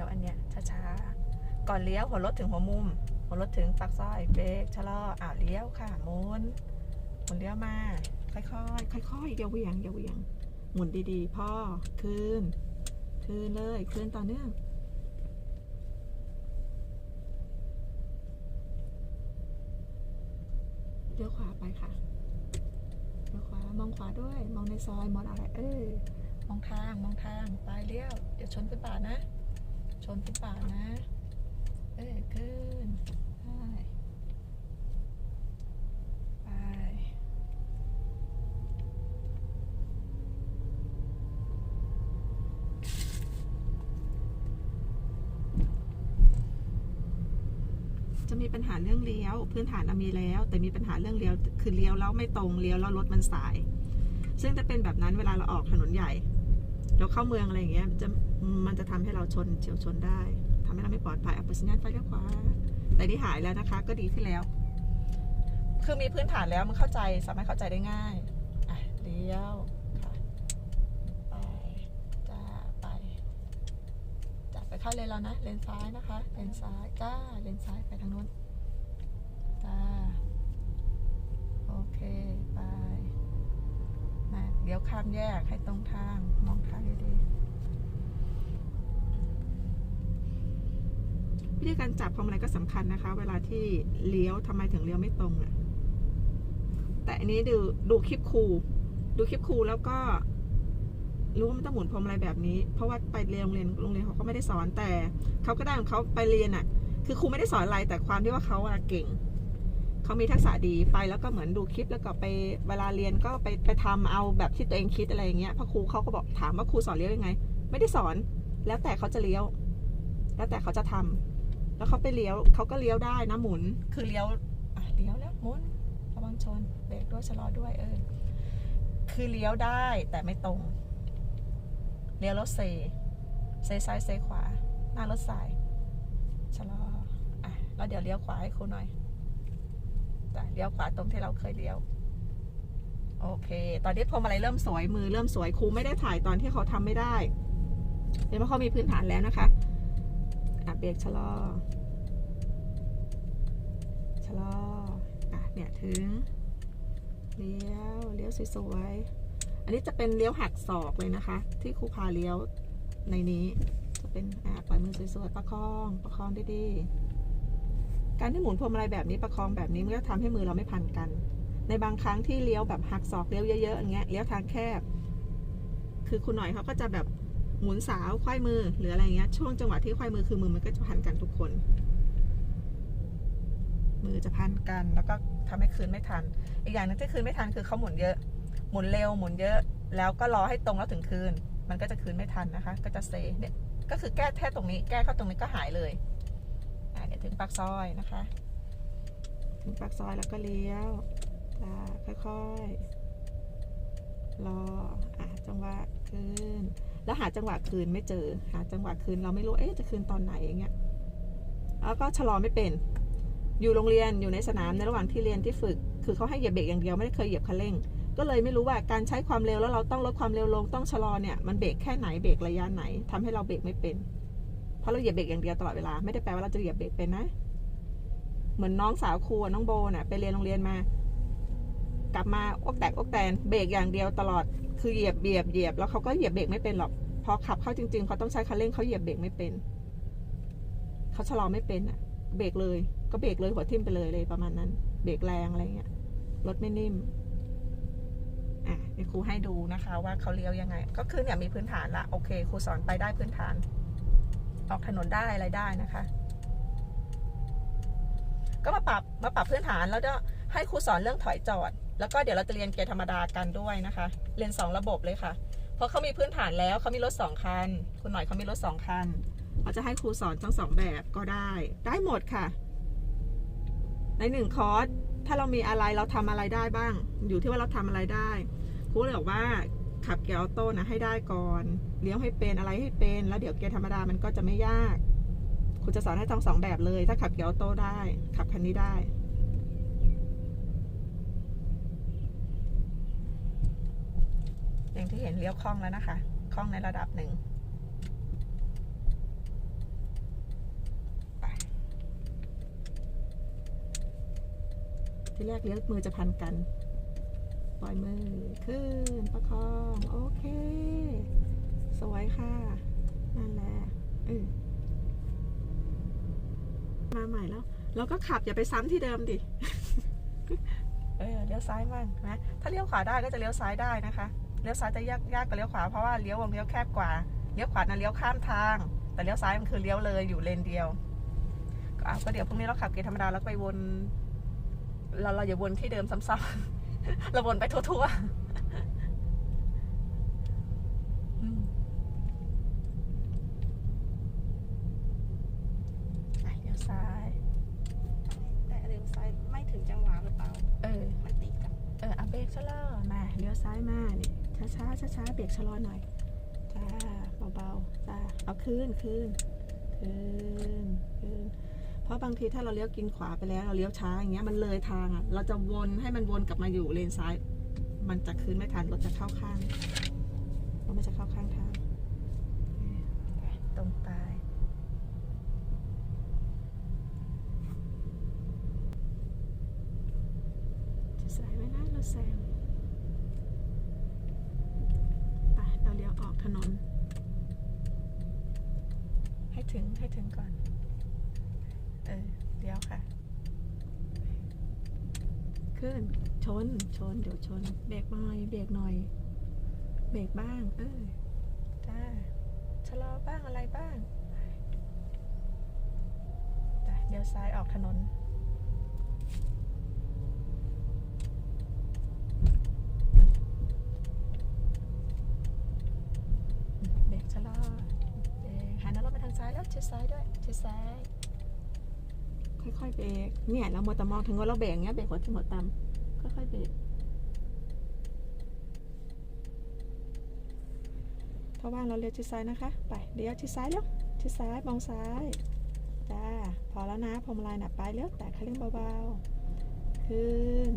ลี้ยวอันเนี้ยช้าๆ ก่อนเลี้ยวหัวรถถึงหัวมุม หัวรถถึงปากซอยเบรกชะลออ่าวเลี้ยวค่ะหมุนหมุนเลี้ยวมา ค่อยๆค่อยๆอย่าเหวียงอย่าเหวียง หมุนดีๆพ่อคืนคืนเลยคืนต่อเนื่องเลี้ยวขวาไปค่ะเลี้ยวขวามองขวาด้วย มองในซอยมองอะไรเออมองทางมองทางไปเลี้ยวเดี๋ยวชนฟุตบาทนะ ชนฟุตบานะ เออขึ้นได้ไปจะมีปัญหาเรื่องเลี้ยว พื้นฐานมีแล้ว แต่มีปัญหาเรื่องเลี้ยว คือเลี้ยวแล้วไม่ตรงเลี้ยวแล้วรถมันสาย ซึ่งจะเป็นแบบนั้นเวลาเราออกถนนใหญ่ เราเข้าเมืองอะไรอย่างเงี้ยจะมันจะทำให้เราชนเฉียวชนได้ทำให้เราไม่ปลอดภัยอาไปสัญญาณไฟเลี้ยวขวาแต่ที่หายแล้วนะคะ ก็ดีขึ้นแล้ว คือมีพื้นฐานแล้วมันเข้าใจสามารถเข้าใจได้ง่ายอะเลี้ยวค่ะไปจ้าไปจ้าไปเข้าเลนเรานะ เลนซ้ายนะคะ เลนซ้ายจ้า เลนซ้ายไปทางนู้นจ้า โอเค ไป เดี๋ยวข้ามแยกให้ตรงทางมองทางดีๆวิธีการจับพวงมาลัยก็สำคัญนะคะ เวลาที่เลี้ยวทำไมถึงเลี้ยวไม่ตรงอะแต่อันนี้ดูดูคลิปครูดูคลิปครูแล้วก็รู้ว่ามันต้องหมุนพวงมาลัยแบบนี้ เพราะว่าไปเรียนโรงเรียนโรงเรียนเขาก็ไม่ได้สอนแต่เขาก็ได้ของเขาไปเรียนอะ คือครูไม่ได้สอนอะไรแต่ความที่ว่าเขาอะเก่ง เขามีทักษะดีไปแล้วก็เหมือนดูคลิปแล้วก็ไปเวลาเรียนก็ไปไปทำเอาแบบที่ตัวเองคิดอะไรอย่างเงี้ยพระครูเขาก็บอกถามว่าครูสอนเลี้ยวยังไง ไม่ได้สอน แล้วแต่เขาจะเลี้ยว แล้วแต่เขาจะทำแล้วเขาไปเลี้ยวเขาก็เลี้ยวได้นะหมุน คือเลี้ยวอะเลี้ยวแล้วหมุนระวังชนเบรกด้วยชะลอด้วยเออคือเลี้ยวได้แต่ไม่ตรง เลี้ยวรถเซเซซ้ายเซขวา หน้ารถสายชะลออะแล้วเดี๋ยวเลี้ยวขวาให้ครูหน่อย เลี้ยวขวาตรงที่เราเคยเลี้ยว โอเค ตอนนี้พวงมาลัยเริ่มสวยมือเริ่มสวยครูไม่ได้ถ่ายตอนที่เขาทำไม่ได้เดี๋ยวเพราะเขามีพื้นฐานแล้วนะคะอะเบรกชะลอชะลออะเนี่ยถึงเลี้ยวเลี้ยวสวยๆอันนี้จะเป็นเลี้ยวหักศอกเลยนะคะ ที่ครูพาเลี้ยวในนี้ จะเป็นอ่าปล่อยมือสวยๆประคอง ประคองดีๆ การที่หมุนพวงมาลัยแบบนี้ประคองแบบนี้มันก็ทำให้มือเราไม่พันกัน ในบางครั้งที่เลี้ยวแบบหักศอกเลี้ยวเยอะๆอย่างเงี้ยเลี้ยวทางแคบ คือคุณหน่อยเขาก็จะแบบหมุนสาวควายมือหรืออะไรเงี้ยช่วงจังหวะที่ควายมือคือมือมันก็จะพันกันทุกคน มือจะพันกันแล้วก็ทำให้คืนไม่ทัน อีกอย่างหนึงที่คืนไม่ทันคือเขาหมุนเยอะ หมุนเร็วหมุนเยอะ แล้วก็รอให้ตรงแล้วถึงคืน มันก็จะคืนไม่ทันนะคะ ก็จะเซเนี่ยก็คือแก้แค่ตรงนี้ แก้เข้าตรงนี้ก็หายเลย ถึงปากซอยนะคะ ถึงปากซอยแล้วก็เลี้ยวค่อยๆรออะจังหวะคืนแล้วหาจังหวะคืนไม่เจอ หาจังหวะคืนเราไม่รู้เอ๊ะจะคืนตอนไหนอย่างเงี้ยแล้วก็ชะลอไม่เป็น อยู่โรงเรียนอยู่ในสนามในระหว่างที่เรียนที่ฝึก คือเขาให้เหยียบเบรกอย่างเดียวไม่ได้เคยเหยียบคันเร่ง ก็เลยไม่รู้ว่าการใช้ความเร็วแล้วเราต้องลดความเร็วลงต้องชะลอเนี่ยมันเบรกแค่ไหนเบรกระยะไหนทำให้เราเบรกไม่เป็น เพราะเราเหยียบเบรกอย่างเดียวตลอดเวลา ไม่ได้แปลว่าเราจะเหยียบเบรกเป็นนะ เหมือนน้องสาวครูน้องโบน่ะไปเรียนโรงเรียนมา กลับมาอกแตกอกแตนเบรกอย่างเดียวตลอด คือเหยียบเหยียบเหยียบแล้วเขาก็เหยียบเบรกไม่เป็นหรอก พอขับเข้าจริงๆเขาต้องใช้คันเร่งเขาเหยียบเบรกไม่เป็น เขาชะลอไม่เป็นอะ เบรกเลย ก็เบรกเลยหัวทิ่มไปเลยเลยประมาณนั้น เบรกแรงอะไรเงี้ย รถไม่นิ่มอะครูให้ดูนะคะว่าเขาเลี้ยวยังไง ก็คือเนี่ยมีพื้นฐานละโอเคครูสอนไปได้พื้นฐาน ออกถนนได้อะไรได้นะคะ ก็มาปรับมาปรับพื้นฐานแล้วก็ให้ครูสอนเรื่องถอยจอด แล้วก็เดี๋ยวเราจะเรียนเกียร์ธรรมดากันด้วยนะคะ เรียนสองระบบเลยค่ะ เพราะเขามีพื้นฐานแล้วเขามีรถสองคัน คุณหน่อยเขามีรถสองคันเขาจะให้ครูสอนทั้งสองแบบก็ได้ ได้หมดค่ะ ในหนึ่งคอร์สถ้าเรามีอะไรเราทำอะไรได้บ้าง อยู่ที่ว่าเราทำอะไรได้ ครูเลยบอกว่า ขับเกียร์ออโต้นะให้ได้ก่อน เลี้ยวให้เป็นอะไรให้เป็น แล้วเดี๋ยวเกียร์ธรรมดามันก็จะไม่ยาก คุณจะสอนให้ทั้งสองแบบเลย ถ้าขับเกียร์ออโต้ได้ ขับคันนี้ได้อย่างที่เห็นเลี้ยวคล่องแล้วนะคะคล่องในระดับหนึ่งที่แรกเลี้ยวมือจะพันกัน ปล่อยมือขึ้นประคอง โอเค สวยค่ะ นั่นแหละออมาใหม่แล้ว เราก็ขับอย่าไปซ้ำที่เดิมดิ เออเลี้ยวซ้ายมั่งนะ ถ้าเลี้ยวขวาได้ก็จะเลี้ยวซ้ายได้นะคะ เลี้ยวซ้ายจะยากยากกว่าเลี้ยวขวาเพราะว่าเลี้ยววงเลี้ยวแคบกว่า เลี้ยวขวานะเลี้ยวข้ามทาง แต่เลี้ยวซ้ายมันคือเลี้ยวเลยอยู่เลนเดียว ก็เอาก็เดี๋ยวพรุ่งนี้เราขับเกียร์ธรรมดาแล้วไปวน เราเราอย่าวนที่เดิมซ้ำๆ เราวนไปทั่วๆอืมอะเลี้ยวซ้าย แต่เลี้ยวซ้ายไม่ถึงจังหวะหรือเปล่า เออ มันติดกับ เออเอาเบรกชะลอมาเลี้ยวซ้ายมานี่ช้าช้าช้าช้าๆเบรกชะลอหน่อย จ้า เบาๆ จ้า เอาคืนคืนคืนคืนเพ ราะบางทีถ้าเราเลี้ยวกินขวาไปแล้วเราเลี้ยวช้าอย่างเงี้ยมันเลยทางอะเราจะวนให้มันวนกลับมาอยู่เลนซ้าย มันจะคืนไม่ทันรถจะเข้าข้างรถมันจะเข้าข้างทางไปตรงไปจะสายไว้นะเราแซงไปเราเลี้ยวออกถนน ให้ถึงให้ถึงก่อนเออเลี้ยวค่ะ ขึ้น ชน ชน เดี๋ยวชน เบรกหน่อย เบรกหน่อย เบรกบ้าง เออจ้าชะลอบ้างอะไรบ้างจ้ะเดี๋ยวซ้ายออกถนนเบรกชะลอเบรกหันหน้ารถไปทางซ้ายแล้วชิดซ้ายด้วยชิดซ้าย ค่อยๆเบรกเนี่ยเรามัวแต่มองถึงว่าเราเบรกเงี้ยเบรกหัวที่หัวต่ำค่อยๆเบรกเพราะว่าเราเลี้ยวชิดซ้ายนะคะ ไปเลี้ยวชิดซ้ายแล้วชิดซ้ายมองซ้ายจ้าพอแล้วนะพรมลายหนับไปเลี้ยวแต่คันเร่งเบาๆขึ้น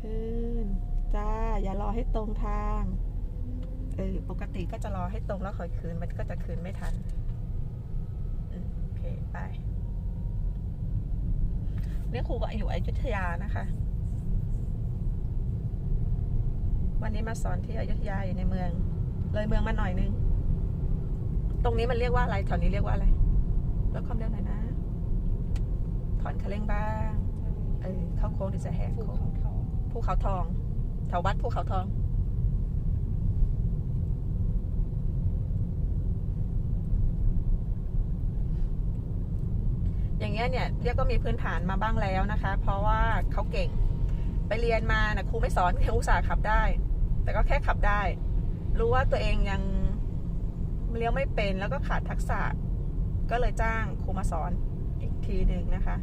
ขึ้นจ้าอย่ารอให้ตรงทางเออปกติก็จะรอให้ตรงแล้วคอยคืนมันก็จะคืนไม่ทันอืมโอเค ไปเนี่ยครูก็อยู่อยุธยานะคะ วันนี้มาสอนที่อยุธยาอยู่ในเมือง เลยเมืองมาหน่อยนึง ตรงนี้มันเรียกว่าอะไรแถวนี้เรียกว่าอะไรลดความเร็วหน่อยนะ ถอนคันเร่งบ้าง เออเข้าโค้งดิจะแหกภูโค้งเขาทองภูเขาทองแถววัดภูเขาทอง อย่างเงี้ยเนี่ยเรียกว่ามีพื้นฐานมาบ้างแล้วนะคะ เพราะว่าเขาเก่งไปเรียนมานะครูไม่สอนแค่อุตสาห์ขับได้ แต่ก็แค่ขับได้ รู้ว่าตัวเองยังเลี้ยวไม่เป็นแล้วก็ขาดทักษะ ก็เลยจ้างครูมาสอนอีกทีหนึ่งนะคะ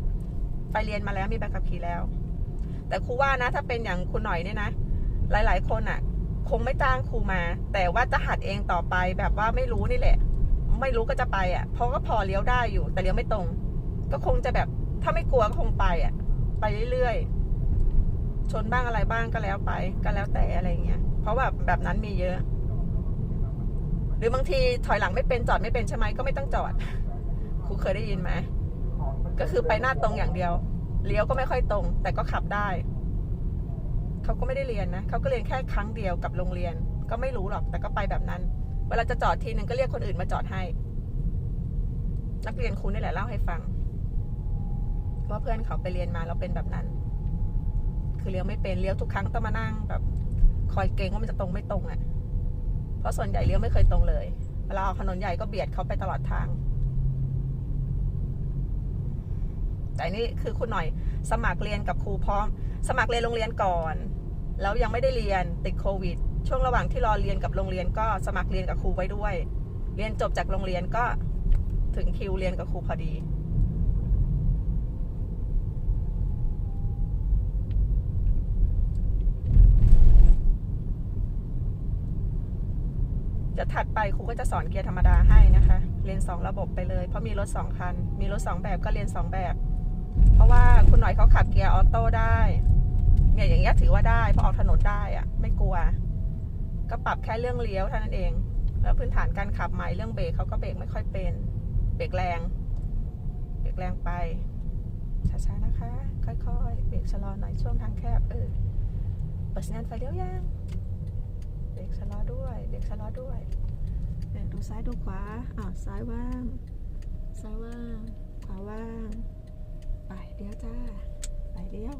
ไปเรียนมาแล้วมีใบขับขี่แล้ว แต่ครูว่านะถ้าเป็นอย่างคุณหน่อยเนี่ยนะ หลาย ๆ คนอะ คงไม่จ้างครูมา แต่ว่าจะหัดเองต่อไปแบบว่าไม่รู้นี่แหละ ไม่รู้ก็จะไปอะเพราะก็พอเลี้ยวได้อยู่ แต่เลี้ยวไม่ตรง ก็คงจะแบบถ้าไม่กลัวก็คงไปอะ ไปเรื่อยๆ ชนบ้างอะไรบ้างก็แล้วไป ก็แล้วแต่อะไรเงี้ย เพราะแบบแบบนั้นมีเยอะ หรือบางทีถอยหลังไม่เป็นจอดไม่เป็นใช่ไหมก็ไม่ต้องจอดครูเคยได้ยินไหมก็คือไปหน้าตรงอย่างเดียว เลี้ยวก็ไม่ค่อยตรง แต่ก็ขับได้ เขาก็ไม่ได้เรียนนะเขาก็เรียนแค่ครั้งเดียวกับโรงเรียน ก็ไม่รู้หรอก แต่ก็ไปแบบนั้น เวลาจะจอดทีนึงก็เรียกคนอื่นมาจอดให้ นักเรียนครูนี่แหละเล่าให้ฟัง ว่าเพื่อนเขาไปเรียนมาแล้วเป็นแบบนั้น คือเลี้ยวไม่เป็นเลี้ยวทุกครั้งต้องมานั่งแบบ คอยเกรงว่ามันจะตรงไม่ตรงอะ่ะ เพราะส่วนใหญ่เลี้ยวไม่เคยตรงเลยเวลาออกถนนใหญ่ก็เบียดเขาไปตลอดทาง แต่นี่คือคุณหน่อยสมัครเรียนกับครูพร้อม สมัครเรียนโรงเรียนก่อน แล้วยังไม่ได้เรียนติดโควิด ช่วงระหว่างที่รอเรียนกับโรงเรียนก็สมัครเรียนกับครูไว้ด้วย เรียนจบจากโรงเรียนก็ถึงคิวเรียนกับครูพอดี ถัดไปครูก็จะสอนเกียร์ธรรมดาให้นะคะ เรียน 2 ระบบไปเลย เพราะมีรถ 2 คัน มีรถ 2 แบบก็เรียน 2 แบบ เพราะว่าคุณหน่อยเขาขับเกียร์ออโต้ได้ เนี่ยอย่างเงี้ยถือว่าได้เพราะออกถนนได้อะไม่กลัว ก็ปรับแค่เรื่องเลี้ยวเท่านั้นเอง แล้วพื้นฐานการขับใหม่เรื่องเบรกเขาก็เบรกไม่ค่อยเป็น เบรกแรง เบรกแรงไป ช้าๆนะคะ ค่อยๆ เบรกชะลอหน่อยช่วงทางแคบเออเปิดสัญญาณไฟเลี้ยวยังเบรกชะลอด้วย เบรกชะลอด้วย แต่ดูซ้ายดูขวาอ่าวซ้ายว่าง ซ้ายว่าง ขวาว่าง ไปเดียวจ้า ไปเดียว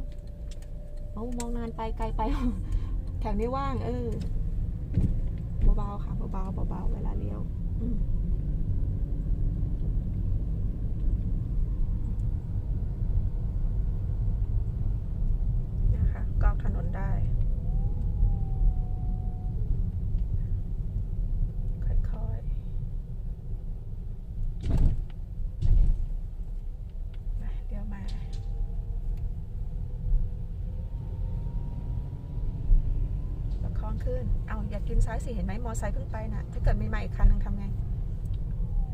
เอ้มองนานไปไกลไป แถวนี้ว่าง เออ เบาๆค่ะ เบาๆเบาๆเวลาเลี้ยว อืม นะคะกอกถนนได้ ค่อยๆมาเดี๋ยวมา ประคอง ขึ้น เอาอย่ากินซ้ายสิเห็นไหมมอไซค์เพิ่งไปน่ะ ถ้าเกิดมีมาอีกคันหนึ่งทำไง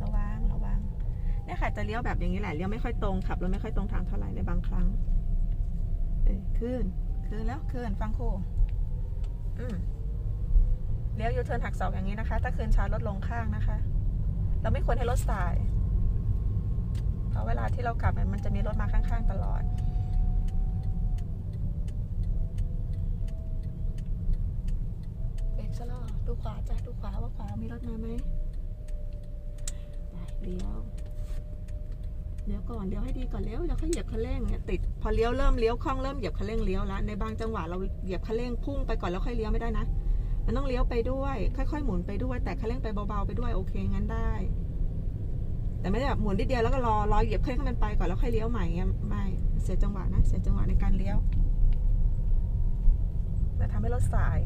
ระวังระวังเนี่ยค่ะจะเลี้ยวแบบอย่างนี้แหละเลี้ยวไม่ค่อยตรงขับรถไม่ค่อยตรงทางเท่าไหร่ในบางครั้งเออขึ้นขึ้นแล้วขึ้นฟังครูอืมเลี้ยวยูเทิร์นหักศอกอย่างนี้นะคะ ถ้าคืนช้าลดลงข้างนะคะ เราไม่ควรให้รถสาย เพราะเวลาที่เราขับมันจะมีรถมาข้างๆตลอด เบรกชะลอ ดูขวาจ้ะดูขวาว่าขวามีรถมาไหมไปเลี้ยวเลี้ยวก่อนเลี้ยวให้ดีก่อนเลี้ยวแล้วค่อยเหยียบคันเร่งเนี่ยติดพอเลี้ยวเริ่มเลี้ยวคล่องเริ่มเหยียบคันเร่งเลี้ยวแล้วในบางจังหวะเราเหยียบคันเร่งพุ่งไปก่อนแล้วค่อยเลี้ยวไม่ได้นะ มันต้องเลี้ยวไปด้วย ค่อยๆหมุนไปด้วยแต่คันเร่งไปเบาๆไปด้วยโอเคงั้นได้ แต่ไม่ได้แบบหมุนนิดเดียวแล้วก็รอรอเหยียบคันเร่งให้มันไปก่อนแล้วค่อยเลี้ยวใหม่เงี้ยไม่เสียจังหวะนะเสียจังหวะในการเลี้ยวจะทำให้รถสาย